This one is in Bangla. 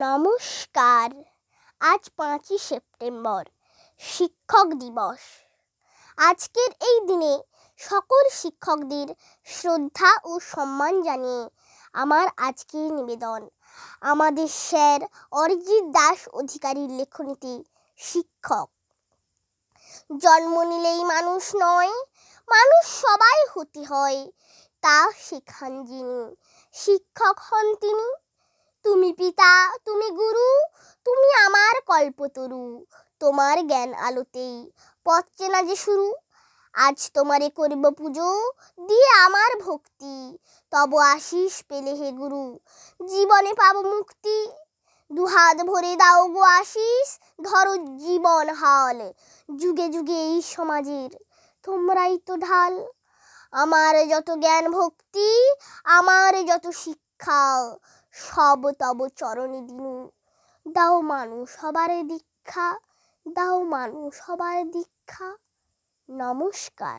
নমস্কার। আজ পাঁচই সেপ্টেম্বর, শিক্ষক দিবস। আজকের এই দিনে সকল শিক্ষকদের শ্রদ্ধা ও সম্মান জানিয়ে আমার আজকের নিবেদন। আমাদের স্যার অরিজিৎ দাস অধিকারীর লেখনীতে, শিক্ষক। জন্ম নিলেই মানুষ নয়, মানুষ সবাই হতে হয়, তা শেখান যিনি। শিক্ষক হন তিনি। তুমি পিতা, তুমি গুরু, তুমি আমার কল্পতরু। তোমার জ্ঞান আলোতেই পথ চেনা যে শুরু। আজ তোমারে করব পুজো, দিয়ে আমার ভক্তি। তব আশিস পেলে হে গুরু, জীবনে পাব মুক্তি। দুহাত ভরে দাও গো আশিস, ধরো জীবন হাল। যুগে যুগে এই সমাজের তোমরাই তো ঢাল। আমার যত জ্ঞান ভক্তি, আমার যত শিক্ষা। সব তব চরণে দিনু। দাও মানুষ সবার দীক্ষা দাও মানুষ সবার দীক্ষা। নমস্কার।